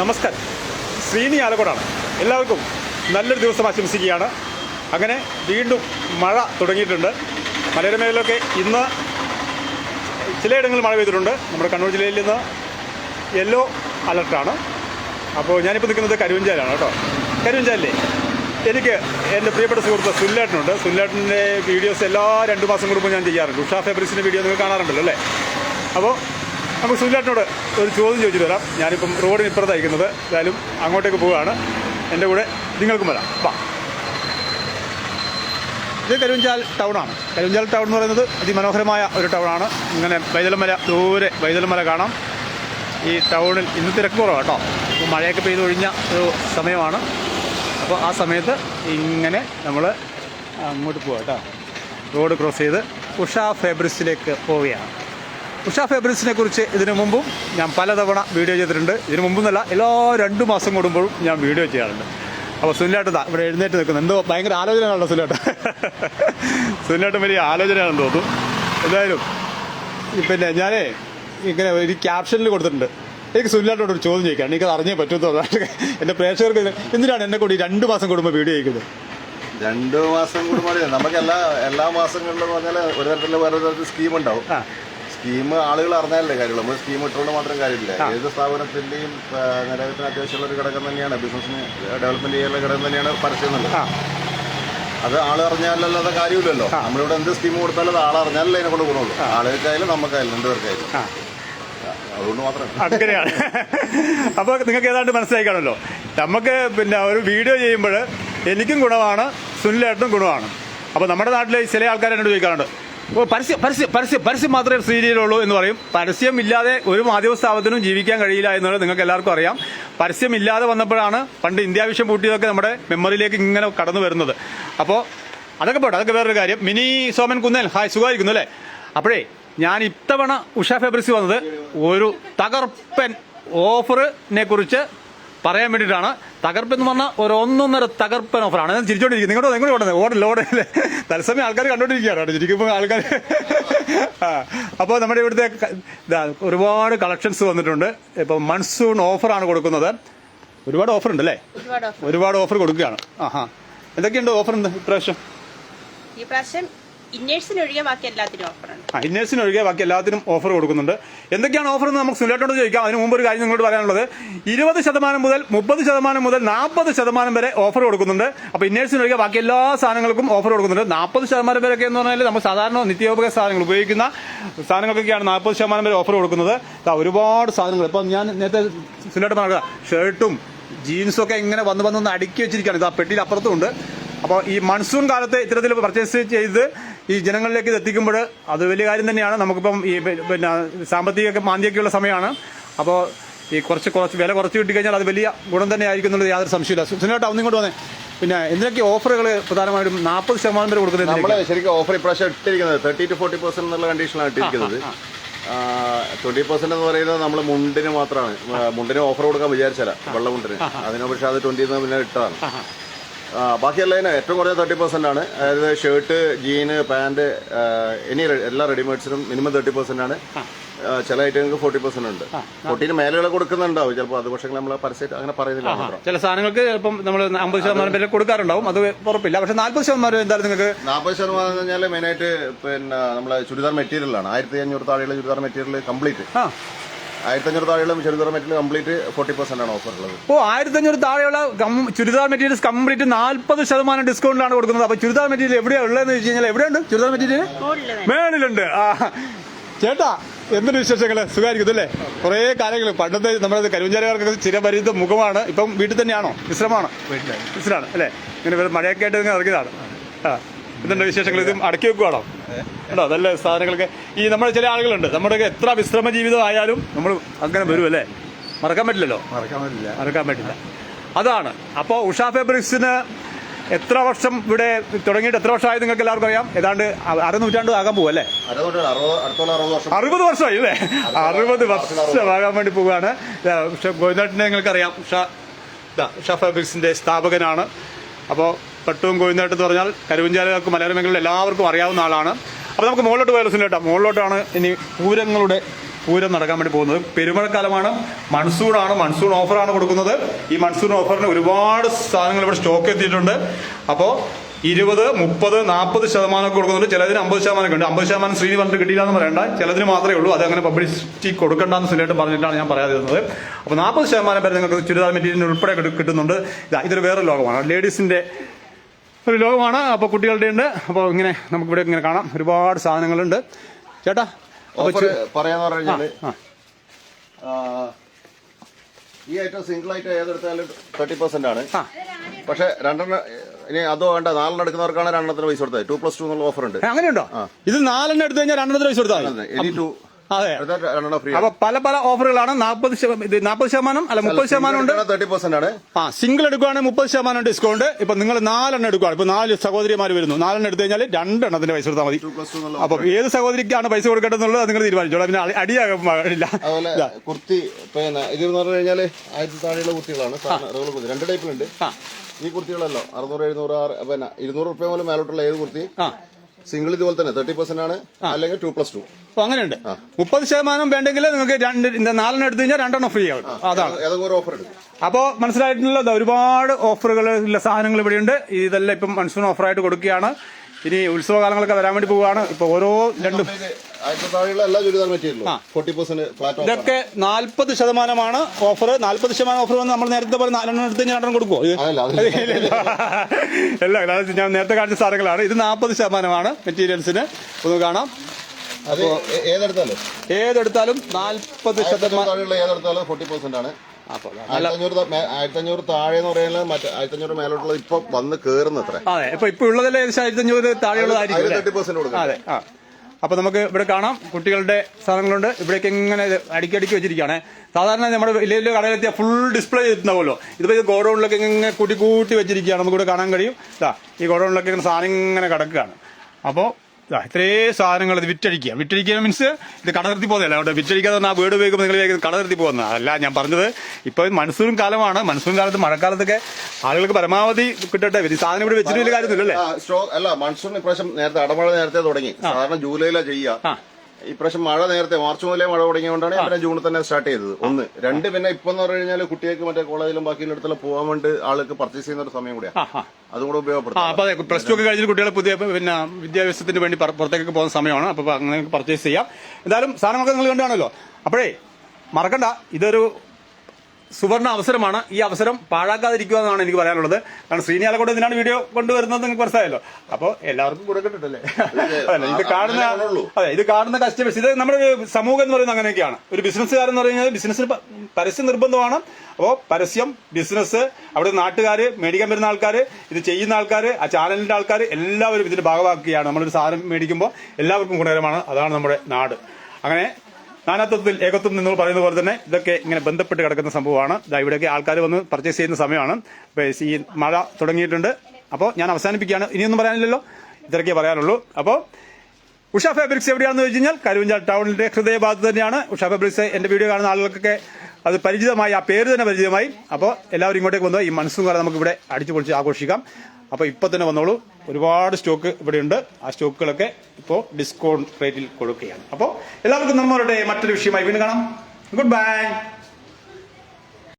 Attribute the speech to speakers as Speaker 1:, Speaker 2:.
Speaker 1: നമസ്കാരം. ശ്രീനി ആലക്കോടാണ്. എല്ലാവർക്കും നല്ലൊരു ദിവസം ആശംസിക്കുകയാണ്. അങ്ങനെ വീണ്ടും മഴ തുടങ്ങിയിട്ടുണ്ട്. മലയോര മേഖലയിലൊക്കെ ഇന്ന് ചിലയിടങ്ങളിൽ മഴ പെയ്തിട്ടുണ്ട്. നമ്മുടെ കണ്ണൂർ ജില്ലയിൽ നിന്ന് യെല്ലോ അലർട്ടാണ് അപ്പോൾ ഞാനിപ്പോൾ നിൽക്കുന്നത് കരുവഞ്ചാലാണ് കേട്ടോ. കരുവഞ്ചാലിലെ എനിക്ക് എന്റെ പ്രിയപ്പെട്ട സുഹൃത്ത് സുല്ലേട്ടനുണ്ട് സുല്ലേട്ടന്റെ വീഡിയോസ് എല്ലാ രണ്ട് മാസം കൂടുമ്പോൾ ഞാൻ ചെയ്യാറുണ്ട്. ഉഷാ ഫെബ്രിക്സിന്റെ വീഡിയോ നിങ്ങൾ കാണാറുണ്ടല്ലോ അല്ലേ? അപ്പോൾ നമുക്ക് സുനിലേട്ടനോട് ഒരു ചോദ്യം ചോദിച്ചിട്ട് വരാം. ഞാനിപ്പം റോഡിന് ഇപ്പുറത്ത് അയക്കുന്നത് എന്തായാലും അങ്ങോട്ടേക്ക് പോവുകയാണ്. എന്റെ കൂടെ നിങ്ങൾക്കും വരാം. വാ. ഇത് കരുവഞ്ചാൽ ടൗണാണ് കരുവഞ്ചാൽ ടൗൺ എന്ന് പറയുന്നത് അതിമനോഹരമായ ഒരു ടൗണാണ് ഇങ്ങനെ വൈതലമല ദൂരെ വൈതലമല കാണാം. ഈ ടൗണിൽ ഇന്ന് തിരക്ക് കുറവാണ് കേട്ടോ. ഇപ്പോൾ മഴയൊക്കെ പെയ്ത് ഒഴിഞ്ഞ ഒരു സമയമാണ്. അപ്പോൾ ആ സമയത്ത് ഇങ്ങനെ നമ്മൾ അങ്ങോട്ട് പോവാം കേട്ടോ. റോഡ് ക്രോസ് ചെയ്ത് ഉഷ ഫേബ്രിക്സിലേക്ക് പോവുകയാണ്. ഉഷ ഫേബ്രിക്സിനെ കുറിച്ച് ഇതിനു മുമ്പും ഞാൻ പലതവണ വീഡിയോ ചെയ്തിട്ടുണ്ട്. ഇതിനു മുമ്പെന്നല്ല എല്ലാ രണ്ട് മാസം കൂടുമ്പോഴും ഞാൻ വീഡിയോ ചെയ്യാറുണ്ട്. അപ്പോൾ സുനിലേട്ടതാ ഇവിടെ എഴുന്നേറ്റ് നിൽക്കുന്നത് എന്തോ ഭയങ്കര ആലോചനയാണല്ലോ സുനിലേട്ടൻ. സുനിലേട്ടൻ വലിയ ആലോചനയാണെന്ന് തോന്നും എന്തായാലും പിന്നെ ഞാനേ ഇങ്ങനെ ഒരു ക്യാപ്ഷനിൽ കൊടുത്തിട്ടുണ്ട്. എനിക്ക് സുനിലേട്ടോട് ഒരു ചോദ്യം ചോദിക്കാം. എനിക്കത് അറിഞ്ഞേ പറ്റുമെന്ന് പറഞ്ഞാൽ എന്റെ പ്രേക്ഷകർക്ക് എന്തിനാണ് എന്നെ കൂടി രണ്ട് മാസം കൂടുമ്പോൾ വീഡിയോ ചെയ്യിക്കുന്നത്
Speaker 2: രണ്ട് മാസം കൂടുമ്പോൾ നമുക്ക് എല്ലാ എല്ലാ മാസങ്ങളിലും പറഞ്ഞാൽ ഒരു തരത്തിലുള്ള വേറെ തരത്തിൽ സ്കീം ഉണ്ടാവും സ്കീം ആളുകൾ അറിഞ്ഞാലല്ലേ കാര്യമുള്ളൂ. നമ്മൾ സ്കീം ഇട്ടുകൊണ്ട് മാത്രം കാര്യമില്ല. ഏത് സ്ഥാപനത്തിന്റെയും നിലവിലത്തിന് അത്യാവശ്യമുള്ള ഒരു ഘടകം തന്നെയാണ്. ബിസിനസ്സിന് ഡെവലപ്മെന്റ് ചെയ്യാനുള്ള ഘടകം തന്നെയാണ് പരസ്യം അത് ആൾ അറിഞ്ഞാലല്ലാതെ കാര്യമില്ലല്ലോ. നമ്മളിവിടെ എന്ത് സ്കീം കൊടുത്താലും അത് ആളറിഞ്ഞാലല്ലേ അതിനെ കൊണ്ട് ഗുണമുള്ളൂ ആളുകൾക്കായാലും നമുക്കായാലും രണ്ടുപേർക്കായാലും അതുകൊണ്ട് മാത്രം.
Speaker 1: അങ്ങനെയാണ് അപ്പോൾ നിങ്ങൾക്ക് ഏതാണ്ട് മനസ്സിലായി കാണുമല്ലോ നമുക്ക് പിന്നെ ഒരു വീഡിയോ ചെയ്യുമ്പോൾ എനിക്കും ഗുണമാണ് സുനിലേട്ടനും ഗുണമാണ്. അപ്പോൾ നമ്മുടെ നാട്ടിൽ ചില ആൾക്കാർ എന്നോട് ചോദിക്കാറുണ്ട്. പരസ്യം പരസ്യം പരസ്യം പരസ്യം മാത്രമേ സീരിയലുള്ളൂ എന്ന് പറയും. പരസ്യം ഇല്ലാതെ ഒരു മാധ്യമ സ്ഥാപനത്തിനും ജീവിക്കാൻ കഴിയില്ല എന്നുള്ളത് നിങ്ങൾക്ക് എല്ലാവർക്കും അറിയാം. പരസ്യം ഇല്ലാതെ വന്നപ്പോഴാണ് പണ്ട് ഇന്ത്യ വിഷൻ പൂട്ടിയതൊക്കെ നമ്മുടെ മെമ്മറിയിലേക്ക് ഇങ്ങനെ കടന്നു വരുന്നത്. അപ്പോൾ അതൊക്കെ പോട്ടെ അതൊക്കെ വേറൊരു കാര്യം. മിനി സോമൻ കുന്നേൽ ഹായ് സുഖമായിരിക്കുന്നു അല്ലേ? അപ്പോഴേ ഞാൻ ഇത്തവണ ഉഷ ഫെബ്രിക്സ് വന്നത് ഒരു തകർപ്പൻ ഓഫറിനെ കുറിച്ച് പറയാൻ വേണ്ടിയിട്ടാണ്. തകർപ്പ് എന്ന് പറഞ്ഞാൽ ഒരു ഒന്നൊന്നര തകർപ്പൻ ഓഫറാണ് ഞാൻ ചിരിച്ചോണ്ടിരിക്കുന്നത് നിങ്ങളോട് നിങ്ങൾ ഓടി ലോഡ് ഓടല്ലേ തത്സമയം ആൾക്കാർ കണ്ടോണ്ടിരിക്കുകയാണ് ചിരിക്കുമ്പോൾ ആൾക്കാർ അപ്പോൾ നമ്മുടെ ഇവിടുത്തെ ഒരുപാട് കളക്ഷൻസ് വന്നിട്ടുണ്ട്. ഇപ്പോൾ മൺസൂൺ ഓഫറാണ് കൊടുക്കുന്നത്. ഒരുപാട് ഓഫർ ഉണ്ട് അല്ലേ?
Speaker 3: ഒരുപാട് ഓഫർ
Speaker 1: ഒരുപാട് ഓഫർ കൊടുക്കുകയാണ്. ആഹാ. എന്തൊക്കെയുണ്ട് ഓഫർ ഉണ്ട് ഇപ്രാവശ്യം?
Speaker 3: ഈ പ്രാവശ്യം ഇന്നേഴ്സിന് ഒഴികെ ബാക്കി എല്ലാത്തിനും
Speaker 1: ഇന്നേഴ്സിന് ഒഴികെ ബാക്കി എല്ലാത്തിനും ഓഫർ കൊടുക്കുന്നുണ്ട്. എന്തൊക്കെയാണ് ഓഫർ എന്ന് നമുക്ക് സുനിലോട്ട് ചോദിക്കാം. അതിന് മുമ്പ് ഒരു കാര്യം നിങ്ങളോട് പറയാനുള്ളത്. ഇരുപത് ശതമാനം മുതൽ മുപ്പത് ശതമാനം മുതൽ നാൽപ്പത് ശതമാനം വരെ ഓഫർ കൊടുക്കുന്നുണ്ട്. അപ്പോൾ ഇന്നേഴ്സിന് ഒഴികെ ബാക്കി എല്ലാ സാധനങ്ങൾക്കും ഓഫർ കൊടുക്കുന്നുണ്ട്. നാൽപ്പത് ശതമാനം വരെയൊക്കെ എന്ന് പറഞ്ഞാൽ നമ്മൾ സാധാരണ നിത്യോപയോഗ സാധനങ്ങൾ ഉപയോഗിക്കുന്ന സാധനങ്ങൾക്കൊക്കെയാണ് നാൽപ്പത് ശതമാനം വരെ ഓഫർ കൊടുക്കുന്നത്. ഒരുപാട് സാധനങ്ങൾ. ഇപ്പം ഞാൻ നേരത്തെ സുനിലോട്ട് പറഞ്ഞ ഷർട്ടും ജീൻസും ഒക്കെ ഇങ്ങനെ വന്ന് വന്ന് അടുക്കി വെച്ചിരിക്കുകയാണ്. ഇത് ആ പെട്ടിയിൽ അപ്പുറത്തും ഉണ്ട്. അപ്പോൾ ഈ മൺസൂൺ കാലത്ത് ഇത്തരത്തിൽ പർച്ചേസ് ചെയ്ത് ഈ ജനങ്ങളിലേക്ക് ഇത് എത്തിക്കുമ്പോൾ അത് വലിയ കാര്യം തന്നെയാണ്. നമുക്കിപ്പം ഈ പിന്നെ സാമ്പത്തിക മാന്ദ്യൊക്കെയുള്ള സമയമാണ് അപ്പോൾ ഈ കുറച്ച് കുറച്ച് വില കുറച്ച് കിട്ടിക്കഴിഞ്ഞാൽ അത് വലിയ ഗുണം തന്നെ ആയിരിക്കും എന്നുള്ളത് യാതൊരു സംശയമില്ല സുനിലേട്ടാ ഒന്നിങ്ങോട്ട് വന്നേ. പിന്നെ എന്തിനൊക്കെ ഓഫറുകൾ പ്രധാനമായിട്ടും നാൽപ്പത് ശതമാനം വരെ കൊടുക്കുന്നത്
Speaker 2: നമ്മൾ ശരിക്കും ഓഫർ ഇപ്രാവശ്യം ഇട്ടിരിക്കുന്നത് തേർട്ടി ടു ഫോർട്ടി പെർസെന്റ് എന്നുള്ള കണ്ടീഷനാണ് ഇട്ടിരിക്കുന്നത്. ട്വന്റി പെർസെന്റ് എന്ന് പറയുന്നത് നമ്മൾ മുണ്ടിന് മാത്രമാണ്. മുണ്ടിന് ഓഫർ കൊടുക്കാൻ വിചാരിച്ചല്ല വെള്ളമുണ്ടിന് അതിനെ അതിന് പക്ഷെ അത് ട്വന്റി പിന്നെ ഇട്ടതാണ്. ആ, ബാക്കിയെല്ലാം ഏറ്റവും കുറഞ്ഞ തേർട്ടി പെർസെന്റ് ആണ്. അതായത് ഷർട്ട് ജീന് പാന്റ് ഇനി എല്ലാ റെഡിമെയ്ഡ്സിനും മിനിമം തേർട്ടി പെർസെന്റ് ആണ്. ചില ഐറ്റങ്ങൾക്ക് ഫോർട്ടി പെർസെന്റ് ഉണ്ട്. ഫോർട്ടീന് മേലെയുള്ള കൊടുക്കുന്നുണ്ടാവും. ചിലപ്പോൾ അത് പക്ഷേ നമ്മൾ പരസ്യമായിട്ട് അങ്ങനെ പറയുന്നില്ല
Speaker 1: ചില സാധനങ്ങൾക്ക് ഇപ്പം നമ്മൾ അമ്പത് ശതമാനം പേര് കൊടുക്കാറുണ്ടാവും. അത് ഉറപ്പില്ല. പക്ഷെ നാൽപ്പത് ശതമാനം എന്തായാലും നിങ്ങൾക്ക്
Speaker 2: നാൽപ്പത് ശതമാനം എന്ന് പറഞ്ഞാൽ മെയിനായിട്ട് പിന്നെ നമ്മളെ ചുരിദാർ മെറ്റീരിയലാണ്. ആയിരത്തി അഞ്ഞൂറ് താഴെയുള്ള ചുരിദാർ മെറ്റീരിയൽ കംപ്ലീറ്റ്.
Speaker 1: ആ
Speaker 2: ആയിരത്തി അഞ്ഞൂറ് താഴെയുള്ള churidar material complete forty percent ആണ് ഓഫർ ഉള്ളത്.
Speaker 1: ഓ ആയിരത്തഞ്ഞൂറ് താഴെയുള്ള ചുരിദാർ മെറ്റീരിയൽസ് കംപ്ലീറ്റ് നാൽപ്പത് ശതമാനം ഡിസ്കൗണ്ടിലാണ് കൊടുക്കുന്നത്. അപ്പൊ ചുരിദാർ മെറ്റീരിയൽ എവിടെയാണ് ഉള്ളതെന്ന് വെച്ച് കഴിഞ്ഞാൽ എവിടെയുണ്ട് ചുരിദാർ മെറ്റീരിയൽ മേളിലുണ്ട്. ആ. ചേട്ടാ എന്തൊരു വിശേഷങ്ങൾ സുഖമായിരിക്കും അല്ലേ? കുറേ കാര്യങ്ങൾ. പണ്ടത്തെ നമ്മുടെ കരുവഞ്ചാലുകാർക്കൊക്കെ ചിരപരിത മുഖമാണ്. ഇപ്പം വീട്ടിൽ തന്നെയാണോ? വിശ്രമാണ് വിശ്രമാണ് അല്ലേ? ഇങ്ങനെ വെറുതെ മഴയൊക്കെ ആയിട്ട് ഇറങ്ങിയതാണ്. ആ. ഇതുണ്ട് വിശേഷങ്ങൾ? ഇതും അടക്കി വെക്കുവാണോ? ഉണ്ടോ? നല്ല സാധനങ്ങളൊക്കെ. ഈ നമ്മുടെ ചില ആളുകളുണ്ട്. നമ്മുടെ എത്ര വിശ്രമ ജീവിതം ആയാലും നമ്മൾ അങ്ങനെ വരും അല്ലേ? മറക്കാൻ പറ്റില്ലല്ലോ?
Speaker 2: മറക്കാൻ പറ്റില്ല.
Speaker 1: മറക്കാൻ പറ്റില്ല. അതാണ്. അപ്പോൾ ഉഷ ഫാബ്രിക്സിന് എത്ര വർഷം ഇവിടെ തുടങ്ങിയിട്ട് എത്ര വർഷമായത് നിങ്ങൾക്ക് എല്ലാവർക്കും അറിയാം? ഏതാണ്ട് അരനൂറ്റാണ്ട് ആകാൻ പോകും അല്ലേ?
Speaker 2: അറുപത്
Speaker 1: വർഷമായി അല്ലേ? അറുപത് വർഷമാകാൻ വേണ്ടി പോവുകയാണ്. ഉഷ നിങ്ങൾക്കറിയാം. ഉഷ ഉഷ ഫാബ്രിക്സിന്റെ സ്ഥാപകനാണ്. അപ്പോൾ പട്ടുവും ഗോവിന്ദേട്ടൻ എന്ന് പറഞ്ഞാൽ കരുവഞ്ചാലുകാർക്ക് മേഖലയിൽ എല്ലാവർക്കും അറിയാവുന്ന ആളാണ്. അപ്പോൾ നമുക്ക് മുകളിലോട്ട് പോയാലും കേട്ടോ മുകളിലോട്ടാണ് ഇനി പൂരങ്ങളുടെ പൂരം നടക്കാൻ വേണ്ടി പോകുന്നത്. പെരുമഴക്കാലമാണ് മൺസൂണാണ് മൺസൂൺ ഓഫറാണ് കൊടുക്കുന്നത്. ഈ മൺസൂൺ ഓഫറിന് ഒരുപാട് സാധനങ്ങൾ ഇവിടെ സ്റ്റോക്ക് എത്തിയിട്ടുണ്ട്. അപ്പോൾ ഇരുപത് മുപ്പത് നാൽപ്പത് ശതമാനമൊക്കെ കൊടുക്കുന്നുണ്ട്. ചിലതിന് അമ്പത് ശതമാനമൊക്കെ ഉണ്ട്. അമ്പത് ശതമാനം ശ്രീനി പറഞ്ഞിട്ട് കിട്ടിയില്ല എന്ന് പറയണ്ട. ചിലതിന് മാത്രമേ ഉള്ളൂ. അത് അങ്ങനെ പബ്ലിസിറ്റി കൊടുക്കണ്ടെന്ന് സുനിലായിട്ട് പറഞ്ഞിട്ടാണ് ഞാൻ പറയാതിരുന്നത് അപ്പോൾ നാൽപ്പത് ശതമാനം വരെ നിങ്ങൾക്ക് ചുരിദാർ മെറ്റീരിയൽ ഉൾപ്പെടെ കിട്ടുന്നുണ്ട്. ഇതാ ഇതൊരു വേറെ ലോകമാണ്. ലേഡീസിന്റെ ഒരു ലോകമാണ്. അപ്പോൾ കുട്ടികളുടെ ഉണ്ട്. അപ്പോൾ ഇങ്ങനെ നമുക്കിവിടെ ഇങ്ങനെ കാണാം. ഒരുപാട് സാധനങ്ങളുണ്ട്. ചേട്ടാ
Speaker 2: പറയാന്ന് പറഞ്ഞു കഴിഞ്ഞാൽ
Speaker 1: ആ.
Speaker 2: ആ, ഈ ഐറ്റം സിംഗിൾ ഐറ്റം ഏതെടുത്താലും തേർട്ടി പെർസെന്റ് ആണ്. പക്ഷെ രണ്ടെണ്ണം ഇനി അതോ വേണ്ട. നാലെണ്ണം എടുക്കുന്നവർക്കാണ് രണ്ടെണ്ണത്തിന് പൈസ കൊടുത്തത്. ടു പ്ലസ് ടു എന്നുള്ള ഓഫർ ഉണ്ട്.
Speaker 1: അങ്ങനെയുണ്ടോ? ഇത് നാലെണ്ണം എടുത്തു കഴിഞ്ഞാൽ രണ്ടെണ്ണത്തിന് പൈസ കൊടുത്താൽ മതി.
Speaker 2: എനി ടു
Speaker 1: അതെ. അപ്പൊ പല പല ഓഫറുകളാണ്. നാൽപ്പത് നാൽപ്പത് ശതമാനം? അല്ല മുപ്പത് ശതമാനം ഉണ്ട്.
Speaker 2: തേർട്ടി പെർസെന്റ് ആണ്.
Speaker 1: ആ സിംഗിൾ എടുക്കുകയാണെങ്കിൽ മുപ്പത് ശതമാനം ഡിസ്കൗണ്ട് ഇപ്പൊ നിങ്ങൾ നാലെണ്ണം എടുക്കുകയാണ് ഇപ്പൊ നാല് സഹോദരിമാർ വരുന്നു. നാലെണ്ണം എടുത്തു കഴിഞ്ഞാൽ രണ്ടെണ്ണത്തിന്റെ പൈസ കൊടുത്താൽ മതി. അപ്പൊ ഏത് സഹോദരിക്കാണ് പൈസ കൊടുക്കേണ്ടതെന്നുള്ളത് നിങ്ങൾ തീരുമാനിച്ചോളാം. പിന്നെ അടി- അടിയാകാൻ പാടില്ല
Speaker 2: അതുപോലെ കുർത്തി പിന്നെ ഇത് എന്ന് പറഞ്ഞു കഴിഞ്ഞാൽ ആയിരത്തി താഴെയുള്ള കുർത്തികളാണ്. റെഗുലർ കുർത്തി. രണ്ട് ടൈപ്പിലുണ്ട് ഈ കുർത്തികളല്ലോ അറുന്നൂറ് എഴുന്നൂറ് പിന്നെ ഇരുന്നൂറ് റുപ്യ മുതൽ മേലോട്ടുള്ള ഏത് കുർത്തി?
Speaker 1: ആ.
Speaker 2: സിംഗിൾ ഇതുപോലെ തന്നെ തേർട്ടി പെർസെന്റ് ആണ് അല്ലെങ്കിൽ ടു പ്ലസ് ടു
Speaker 1: അപ്പൊ അങ്ങനെയുണ്ട്. മുപ്പത് ശതമാനം വേണ്ടെങ്കിൽ നിങ്ങൾക്ക് രണ്ട് നാലെണ്ണം എടുത്തു കഴിഞ്ഞാൽ രണ്ടെണ്ണം ഫ്രീ ആവും. അതാണ്.
Speaker 2: ഏതെങ്കിലും ഓഫർ അപ്പോ
Speaker 1: അപ്പോൾ മനസ്സിലായിട്ടുള്ള ഒരുപാട് ഓഫറുകൾ ഉള്ള സാധനങ്ങൾ ഇവിടെയുണ്ട്. ഇതെല്ലാം ഇപ്പം മൺസൂൺ ഓഫറായിട്ട് കൊടുക്കുകയാണ്. ഇനി ഉത്സവകാലങ്ങളൊക്കെ വരാൻ വേണ്ടി പോവുകയാണ്. ഇപ്പൊ ഓരോ രണ്ടും
Speaker 2: ഫോർട്ടി
Speaker 1: ഇതൊക്കെ നാൽപ്പത് ശതമാനമാണ് ഓഫർ നാൽപ്പത് ശതമാനം ഓഫർ വന്ന് നമ്മൾ നേരത്തെ പോലെ നാലെണ്ണം എടുത്ത് ഞാൻ രണ്ടെണ്ണം കൊടുക്കുമോ അല്ല അല്ലാതെ ഞാൻ നേരത്തെ കാണിച്ച സാധനങ്ങളാണ്. ഇത് നാൽപ്പത് ശതമാനമാണ് മെറ്റീരിയൽസിന് ഒന്ന് കാണാം.
Speaker 2: ഏതെടുത്താലും?
Speaker 1: ഏതെടുത്താലും നാൽപ്പത്
Speaker 2: പെർസെന്റ് ശതമാനം
Speaker 1: അപ്പോൾ
Speaker 2: അഞ്ഞൂറ് താഴെ എന്ന് മറ്റേ മേലോട്ടുള്ളത് ഇപ്പൊ വന്ന്
Speaker 1: അതെ ഇപ്പൊ ഇപ്പൊ ഉള്ളതല്ലേ ഏകദേശം ആയിരത്തി അഞ്ഞൂറ് താഴെയുള്ളതായിരിക്കും
Speaker 2: അതിന് തേർട്ടി പെർസെന്റ് കൊടുക്കാം
Speaker 1: അതെ ആ. അപ്പൊ നമുക്ക് ഇവിടെ കാണാം കുട്ടികളുടെ സാധനങ്ങളുണ്ട്. ഇവിടേക്ക് ഇങ്ങനെ അടുക്കി വെച്ചിരിക്കുകയാണ്. സാധാരണ നമ്മുടെ വലിയ വലിയ കടയിലെത്തിയ ഫുൾ ഡിസ്പ്ലേ ചെയ്തിട്ടുണ്ടാവുമല്ലോ ഇതിപ്പോ ഇത് ഗോഡൌണിലൊക്കെ ഇങ്ങനെ കൂട്ടി കൂട്ടി വെച്ചിരിക്കുകയാണ്. നമുക്ക് ഇവിടെ കാണാൻ കഴിയും. ഇതാ ഈ ഗോഡൌണിലൊക്കെ ഇങ്ങനെ സാധനം ഇങ്ങനെ കിടക്കുകയാണ്. അപ്പോൾ ഇത്രയും സാധനങ്ങൾ ഇത് വിറ്റഴിക്കുക. വിറ്റഴിക്കുക മീൻസ് ഇത് കടനിർത്തി പോകുന്നതല്ല. അവിടെ വിറ്റഴിക്കാതെ ആ വീട് ഉപയോഗിക്കുമ്പോൾ നിങ്ങൾ വിചാരിക്കും കടനിർത്തി പോകുന്നത്. അല്ല ഞാൻ പറഞ്ഞത് ഇപ്പോൾ മൺസൂൺ കാലമാണ്. മൺസൂൺ കാലത്ത് മഴക്കാലത്തൊക്കെ ആളുകൾക്ക് പരമാവധി കിട്ടട്ടെ. ഈ സാധനം ഇവിടെ വെച്ചിട്ട് വലിയ കാര്യമൊന്നുമില്ലല്ലേ?
Speaker 2: അല്ല മൺസൂൺ ഇപ്രാവശ്യം നേരത്തെ അടമഴ നേരത്തെ തുടങ്ങി. സാധാരണ ജൂലൈയിലാണ് ചെയ്യുക. ഇപ്രാവശ്യം മഴ നേരത്തെ മാർച്ച് മുതലേ മഴ തുടങ്ങിയതുകൊണ്ടാണ് പിന്നെ ജൂണിൽ തന്നെ സ്റ്റാർട്ട് ചെയ്തത്. ഒന്ന് രണ്ട് പിന്നെ ഇപ്പൊ എന്ന് പറഞ്ഞു കഴിഞ്ഞാൽ കുട്ടികൾക്ക് മറ്റേ കോളേജിലും ബാക്കിയുള്ള ഇടത്തെല്ലാം പോകാൻ വേണ്ടി ആൾക്ക് പർച്ചേസ് ചെയ്യുന്ന ഒരു സമയം കൂടിയാണ്. അതും കൂടെ ഉപയോഗപ്പെടുത്താം.
Speaker 1: പ്ലസ് ടു ഒക്കെ കഴിഞ്ഞിട്ട് കുട്ടികളെ പുതിയ പിന്നെ വിദ്യാഭ്യാസത്തിന് വേണ്ടി പുറത്തേക്ക് പോകുന്ന സമയമാണ്. അപ്പൊ അങ്ങനെ പർച്ചേസ് ചെയ്യാം. എന്തായാലും സാധനങ്ങളൊക്കെ നിങ്ങൾ കണ്ടാണല്ലോ അപ്പോഴേ മറക്കണ്ട. ഇതൊരു സുവർണ അവസരമാണ് ഈ അവസരം പാഴാക്കാതിരിക്കുക എന്നാണ് എനിക്ക് പറയാനുള്ളത്. കാരണം ശ്രീനിയാലക്കോട് എന്തിനാണ് ഇതിനാണ് വീഡിയോ കൊണ്ടുവരുന്നത് നിങ്ങൾക്ക് മനസ്സിലായല്ലോ. അപ്പോൾ എല്ലാവർക്കും കൊടുക്കണ്ടല്ലേ അല്ല ഇത് കാണുന്ന അതെ ഇത് കാണുന്ന കസ്റ്റമേഴ്സ് ഇത് നമ്മുടെ സമൂഹം എന്ന് പറയുന്നത് അങ്ങനെയൊക്കെയാണ്. ഒരു ബിസിനസ്സുകാരൻ എന്ന് പറയുന്നത് ബിസിനസ്സിന് പരസ്യം നിർബന്ധമാണ്. അപ്പോൾ പരസ്യം ബിസിനസ് അവിടെ നാട്ടുകാർ മേടിക്കാൻ വരുന്ന ആൾക്കാർ ഇത് ചെയ്യുന്ന ആൾക്കാർ ആ ചാനലിന്റെ ആൾക്കാർ എല്ലാവരും ഇതിന്റെ ഭാഗമാക്കുകയാണ്. നമ്മളൊരു സാധനം മേടിക്കുമ്പോൾ എല്ലാവർക്കും ഗുണകരമാണ്. അതാണ് നമ്മുടെ നാട്. അങ്ങനെ നാനാത്വത്തിൽ ഏകത്വം നിന്നോട് പറയുന്ന പോലെ തന്നെ ഇതൊക്കെ ഇങ്ങനെ ബന്ധപ്പെട്ട് കിടക്കുന്ന സംഭവമാണ്. ദാ ഇവിടെയൊക്കെ ആൾക്കാർ വന്ന് പർച്ചേസ് ചെയ്യുന്ന സമയമാണ്. അപ്പോൾ ഈ മഴ തുടങ്ങിയിട്ടുണ്ട്. അപ്പോൾ ഞാൻ അവസാനിപ്പിക്കുകയാണ്. ഇനിയൊന്നും പറയാനില്ലല്ലോ. ഇത്രയൊക്കെ പറയാനുള്ളൂ. അപ്പോൾ ഉഷ ഫാബ്രിക്സ് എവിടെയാണെന്ന് വെച്ച് കഴിഞ്ഞാൽ കരുവഞ്ചാൽ ടൗണിന്റെ ഹൃദയഭാഗത്ത് തന്നെയാണ്. ഉഷ ഫാബ്രിക്സ് എന്റെ വീഡിയോ കാണുന്ന ആളുകൾക്കൊക്കെ അത് പരിചിതമായി ആ പേര് തന്നെ പരിചിതമായി. അപ്പോൾ എല്ലാവരും ഇങ്ങോട്ടേക്ക് വന്നു ഈ മനസ്സും കാലം നമുക്ക് ഇവിടെ അടിച്ചു പൊളിച്ച് ആഘോഷിക്കാം. അപ്പോൾ ഇപ്പൊ തന്നെ വന്നോളൂ. ഒരുപാട് സ്റ്റോക്ക് ഇവിടെയുണ്ട്. ആ സ്റ്റോക്കുകളൊക്കെ ഇപ്പോൾ ഡിസ്കൗണ്ട് റേറ്റിൽ കൊടുക്കുകയാണ്. അപ്പോൾ എല്ലാവർക്കും നമ്മളുടെ മറ്റൊരു വിഷയമായി വീണ്ടും കാണാം. Good bye